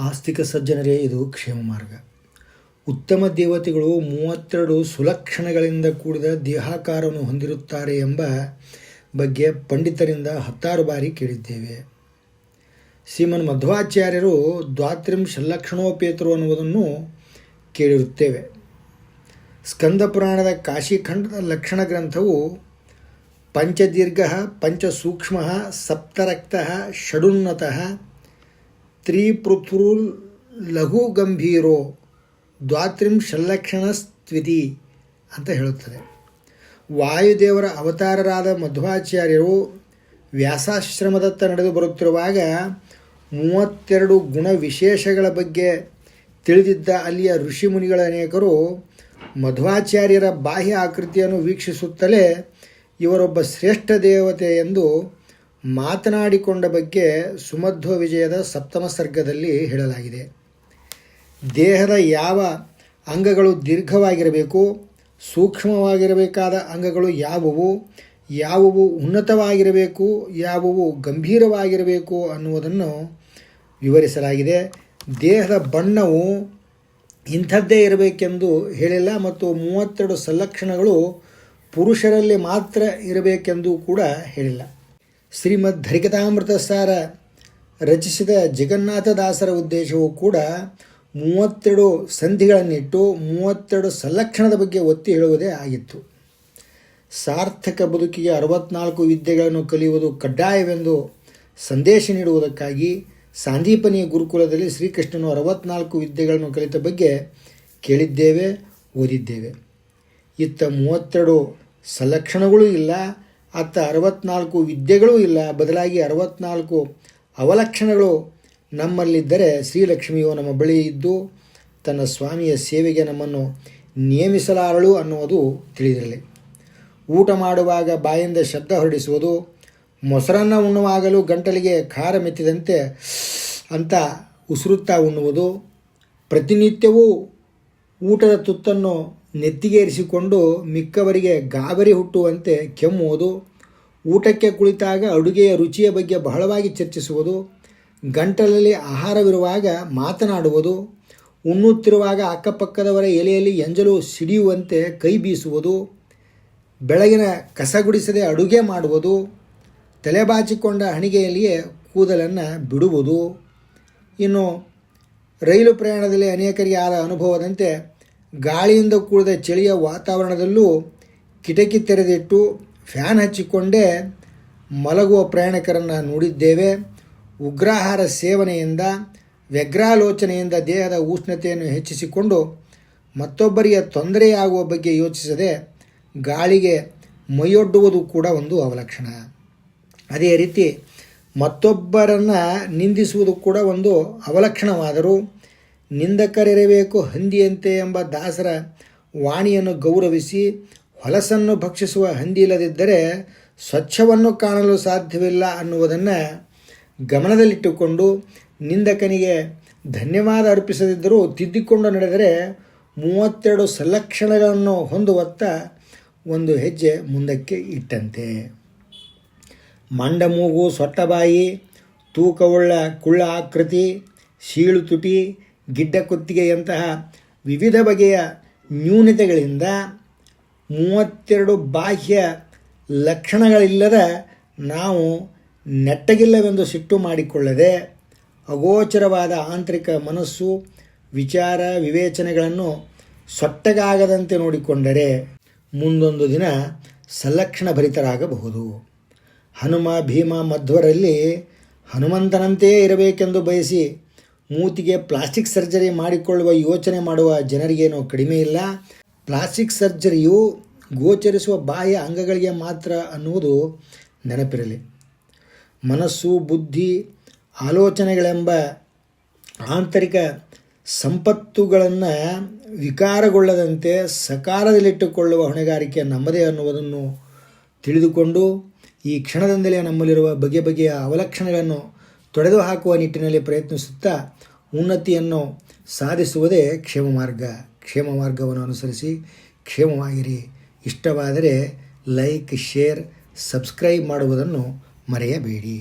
ಆಸ್ತಿಕ ಸಜ್ಜನರೇ, ಇದು ಕ್ಷೇಮ ಮಾರ್ಗ ಉತ್ತಮ ದೇವತೆಗಳು ಮೂವತ್ತೆರಡು ಸುಲಕ್ಷಣಗಳಿಂದ ಕೂಡಿದ ದೇಹಾಕಾರವನ್ನು ಹೊಂದಿರುತ್ತಾರೆ ಎಂಬ ಬಗ್ಗೆ ಪಂಡಿತರಿಂದ ಹತ್ತಾರು ಬಾರಿ ಕೇಳಿದ್ದೇವೆ. ಶ್ರೀಮನ್ ಮಧ್ವಾಚಾರ್ಯರು ದ್ವಾತ್ರಿಂಶ ಲಕ್ಷಣೋಪೇತರು ಅನ್ನುವುದನ್ನು ಕೇಳಿರುತ್ತೇವೆ. ಸ್ಕಂದ ಪುರಾಣದ ಕಾಶಿಖಂಡದ ಲಕ್ಷಣ ಗ್ರಂಥವು ಪಂಚದೀರ್ಘ, ಪಂಚಸೂಕ್ಷ್ಮ, ಸಪ್ತರಕ್ತ, ಷಡುನ್ನತಃ ತ್ರಿಪೃಥುರುಲ್ ಲಘು ಗಂಭೀರೋ ಸ್ವಿತಿ ಅಂತ ಹೇಳುತ್ತದೆ. ವಾಯುದೇವರ ಅವತಾರರಾದ ಮಧ್ವಾಚಾರ್ಯರು ವ್ಯಾಸಾಶ್ರಮದತ್ತ ನಡೆದು ಬರುತ್ತಿರುವಾಗ ಮೂವತ್ತೆರಡು ಗುಣ ವಿಶೇಷಗಳ ಬಗ್ಗೆ ತಿಳಿದಿದ್ದ ಅಲ್ಲಿಯ ಋಷಿಮುನಿಗಳ ಅನೇಕರು ಮಧ್ವಾಚಾರ್ಯರ ಬಾಹ್ಯ ಆಕೃತಿಯನ್ನು ವೀಕ್ಷಿಸುತ್ತಲೇ ಇವರೊಬ್ಬ ಶ್ರೇಷ್ಠ ದೇವತೆ ಎಂದು ಮಾತನಾಡಿಕೊಂಡ ಬಗ್ಗೆ ಸುಮಧ್ವ ವಿಜಯದ ಸಪ್ತಮ ಸರ್ಗದಲ್ಲಿ ಹೇಳಲಾಗಿದೆ. ದೇಹದ ಯಾವ ಅಂಗಗಳು ದೀರ್ಘವಾಗಿರಬೇಕು, ಸೂಕ್ಷ್ಮವಾಗಿರಬೇಕಾದ ಅಂಗಗಳು ಯಾವುವು ಯಾವುವು ಉನ್ನತವಾಗಿರಬೇಕು, ಯಾವುವು ಗಂಭೀರವಾಗಿರಬೇಕು ಅನ್ನುವುದನ್ನು ವಿವರಿಸಲಾಗಿದೆ. ದೇಹದ ಬಣ್ಣವು ಇಂಥದ್ದೇ ಇರಬೇಕೆಂದು ಹೇಳಿಲ್ಲ ಮತ್ತು ಮೂವತ್ತೆರಡು ಸಲಕ್ಷಣಗಳು ಪುರುಷರಲ್ಲಿ ಮಾತ್ರ ಇರಬೇಕೆಂದು ಕೂಡ ಹೇಳಿಲ್ಲ. ಶ್ರೀಮದ್ ಧರಿಕತಾಮೃತ ಸಾರ ರಚಿಸಿದ ಜಗನ್ನಾಥದಾಸರ ಉದ್ದೇಶವು ಕೂಡ ಮೂವತ್ತೆರಡು ಸಂಧಿಗಳನ್ನಿಟ್ಟು ಮೂವತ್ತೆರಡು ಸಂಲಕ್ಷಣದ ಬಗ್ಗೆ ಒತ್ತಿ ಹೇಳುವುದೇ ಆಗಿತ್ತು. ಸಾರ್ಥಕ ಬದುಕಿಗೆ ಅರವತ್ನಾಲ್ಕು ವಿದ್ಯೆಗಳನ್ನು ಕಲಿಯುವುದು ಕಡ್ಡಾಯವೆಂದು ಸಂದೇಶ ನೀಡುವುದಕ್ಕಾಗಿ ಸಾಂದೀಪನಿ ಗುರುಕುಲದಲ್ಲಿ ಶ್ರೀಕೃಷ್ಣನು ಅರವತ್ನಾಲ್ಕು ವಿದ್ಯೆಗಳನ್ನು ಕಲಿತ ಬಗ್ಗೆ ಕೇಳಿದ್ದೇವೆ, ಓದಿದ್ದೇವೆ. ಇತ್ತ ಮೂವತ್ತೆರಡು ಸಲಕ್ಷಣಗಳೂ ಇಲ್ಲ ಅತ್ತ ಅರವತ್ನಾಲ್ಕು ವಿದ್ಯೆಗಳೂ ಇಲ್ಲ. ಬದಲಾಗಿ ಅರವತ್ನಾಲ್ಕು ಅವಲಕ್ಷಣಗಳು ನಮ್ಮಲ್ಲಿದ್ದರೆ ಶ್ರೀಲಕ್ಷ್ಮಿಯು ನಮ್ಮ ಬಳಿ ಇದ್ದು ತನ್ನ ಸ್ವಾಮಿಯ ಸೇವೆಗೆ ನಮ್ಮನ್ನು ನಿಯಮಿಸಲಾರಳು ಅನ್ನುವುದು ತಿಳಿದಿರಲಿ. ಊಟ ಮಾಡುವಾಗ ಬಾಯಿಂದ ಶಬ್ದ ಹೊರಡಿಸುವುದು, ಮೊಸರನ್ನು ಉಣ್ಣುವಾಗಲೂ ಗಂಟಲಿಗೆ ಖಾರ ಮೆತ್ತಿದಂತೆ ಅಂತ ಉಸಿರುತ್ತಾ ಉಣ್ಣುವುದು, ಪ್ರತಿನಿತ್ಯವೂ ಊಟದ ತುತ್ತನ್ನು ನೆತ್ತಿಗೇರಿಸಿಕೊಂಡು ಮಿಕ್ಕವರಿಗೆ ಗಾಬರಿ ಹುಟ್ಟುವಂತೆ ಕೆಮ್ಮುವುದು, ಊಟಕ್ಕೆ ಕುಳಿತಾಗ ಅಡುಗೆಯ ರುಚಿಯ ಬಗ್ಗೆ ಬಹಳವಾಗಿ ಚರ್ಚಿಸುವುದು, ಗಂಟಲಲ್ಲಿ ಆಹಾರವಿರುವಾಗ ಮಾತನಾಡುವುದು, ಉಣ್ಣುತ್ತಿರುವಾಗ ಅಕ್ಕಪಕ್ಕದವರ ಎಲೆಯಲ್ಲಿ ಎಂಜಲು ಸಿಡಿಯುವಂತೆ ಕೈ ಬೀಸುವುದು, ಬೆಳಗಿನ ಕಸಗುಡಿಸದೆ ಅಡುಗೆ ಮಾಡುವುದು ತಲೆಬಾಚಿಕೊಂಡ ಹಣಿಗೆಯಲ್ಲಿಯೇ ಕೂದಲನ್ನು ಬಿಡುವುದು. ಇನ್ನು ರೈಲು ಪ್ರಯಾಣದಲ್ಲಿ ಅನೇಕರಿಗೆ ಆದ ಅನುಭವದಂತೆ ಗಾಳಿಯಿಂದ ಕೂಡಿದ ಚಳಿಯ ವಾತಾವರಣದಲ್ಲೂ ಕಿಟಕಿ ತೆರೆದಿಟ್ಟು ಫ್ಯಾನ್ ಹಚ್ಚಿಕೊಂಡೇ ಮಲಗುವ ಪ್ರಯಾಣಿಕರನ್ನು ನೋಡಿದ್ದೇವೆ. ಉಗ್ರಾಹಾರ ಸೇವನೆಯಿಂದ, ವ್ಯಗ್ರಾಲೋಚನೆಯಿಂದ ದೇಹದ ಉಷ್ಣತೆಯನ್ನು ಹೆಚ್ಚಿಸಿಕೊಂಡು ಮತ್ತೊಬ್ಬರಿಗೆ ತೊಂದರೆಯಾಗುವ ಬಗ್ಗೆ ಯೋಚಿಸದೆ ಗಾಳಿಗೆ ಮೈಯೊಡ್ಡುವುದು ಕೂಡ ಒಂದು ಅವಲಕ್ಷಣ. ಅದೇ ರೀತಿ ಮತ್ತೊಬ್ಬರನ್ನು ನಿಂದಿಸುವುದು ಕೂಡ ಒಂದು ಅವಲಕ್ಷಣವಾದರೂ ನಿಂದಕರಿರಬೇಕು ಹಂದಿಯಂತೆ ಎಂಬ ದಾಸರ ವಾಣಿಯನ್ನು ಗೌರವಿಸಿ ಹೊಲಸನ್ನು ಭಕ್ಷಿಸುವ ಹಂದಿ ಇಲ್ಲದಿದ್ದರೆ ಸ್ವಚ್ಛವನ್ನು ಕಾಣಲು ಸಾಧ್ಯವಿಲ್ಲ ಅನ್ನುವುದನ್ನು ಗಮನದಲ್ಲಿಟ್ಟುಕೊಂಡು ನಿಂದಕನಿಗೆ ಧನ್ಯವಾದ ಅರ್ಪಿಸದಿದ್ದರೂ ತಿದ್ದಿಕೊಂಡು ನಡೆದರೆ ಮೂವತ್ತೆರಡು ಸಲಕ್ಷಣಗಳನ್ನು ಹೊಂದುವತ್ತ ಒಂದು ಹೆಜ್ಜೆ ಮುಂದಕ್ಕೆ ಇಟ್ಟಂತೆ. ಮಂಡ ಮೂಗು ಸೊಟ್ಟಬಾಯಿ, ತೂಕವುಳ್ಳ ಕುಳ್ಳ ಆಕೃತಿ, ಶೀಳು ತುಟಿ ಗಿಡ್ಡ ಕುತ್ತಿಗೆಯಂತಹ ವಿವಿಧ ಬಗೆಯ ನ್ಯೂನತೆಗಳಿಂದ ಮೂವತ್ತೆರಡು ಬಾಹ್ಯ ಲಕ್ಷಣಗಳಿಲ್ಲದ ನಾವು ನೆಟ್ಟಗಿಲ್ಲವೆಂದು ಸಿಟ್ಟು ಮಾಡಿಕೊಳ್ಳದೆ ಅಗೋಚರವಾದ ಆಂತರಿಕ ಮನಸ್ಸು, ವಿಚಾರ, ವಿವೇಚನೆಗಳನ್ನು ಸೊಟ್ಟಗಾಗದಂತೆ ನೋಡಿಕೊಂಡರೆ ಮುಂದೊಂದು ದಿನ ಸಲಕ್ಷಣ ಭರಿತರಾಗಬಹುದು ಹನುಮ, ಭೀಮ ಮಧ್ವರಲ್ಲಿ ಹನುಮಂತನಂತೆಯೇ ಇರಬೇಕೆಂದು ಬಯಸಿ ಮೂತಿಗೆ ಪ್ಲಾಸ್ಟಿಕ್ ಸರ್ಜರಿ ಮಾಡಿಕೊಳ್ಳುವ ಯೋಚನೆ ಮಾಡುವ ಜನರಿಗೇನು ಕಡಿಮೆ ಇಲ್ಲ. ಪ್ಲಾಸ್ಟಿಕ್ ಸರ್ಜರಿಯು ಗೋಚರಿಸುವ ಬಾಹ್ಯ ಅಂಗಗಳಿಗೆ ಮಾತ್ರ ಅನ್ನುವುದು ನೆನಪಿರಲಿ. ಮನಸ್ಸು, ಬುದ್ಧಿ, ಆಲೋಚನೆಗಳೆಂಬ ಆಂತರಿಕ ಸಂಪತ್ತುಗಳನ್ನು ವಿಕಾರಗೊಳ್ಳದಂತೆ ಸಕಾರದಲ್ಲಿಟ್ಟುಕೊಳ್ಳುವ ಹೊಣೆಗಾರಿಕೆ ನಮ್ಮದೇ ಅನ್ನುವುದನ್ನು ತಿಳಿದುಕೊಂಡು, ಈ ಕ್ಷಣದಿಂದಲೇ ನಮ್ಮಲ್ಲಿರುವ ಬಗೆ ಬಗೆಯ ಅವಲಕ್ಷಣಗಳನ್ನು ತೊಡೆದು ಹಾಕುವ ನಿಟ್ಟಿನಲ್ಲಿ ಪ್ರಯತ್ನಿಸುತ್ತಾ ಉನ್ನತಿಯನ್ನು ಸಾಧಿಸುವುದೇ ಕ್ಷೇಮ ಮಾರ್ಗ. ಕ್ಷೇಮ ಮಾರ್ಗವನ್ನು ಅನುಸರಿಸಿ ಕ್ಷೇಮವಾಗಿರಿ. ಇಷ್ಟವಾದರೆ ಲೈಕ್ ಶೇರ್ ಸಬ್ಸ್ಕ್ರೈಬ್ ಮಾಡುವುದನ್ನು ಮರೆಯಬೇಡಿ.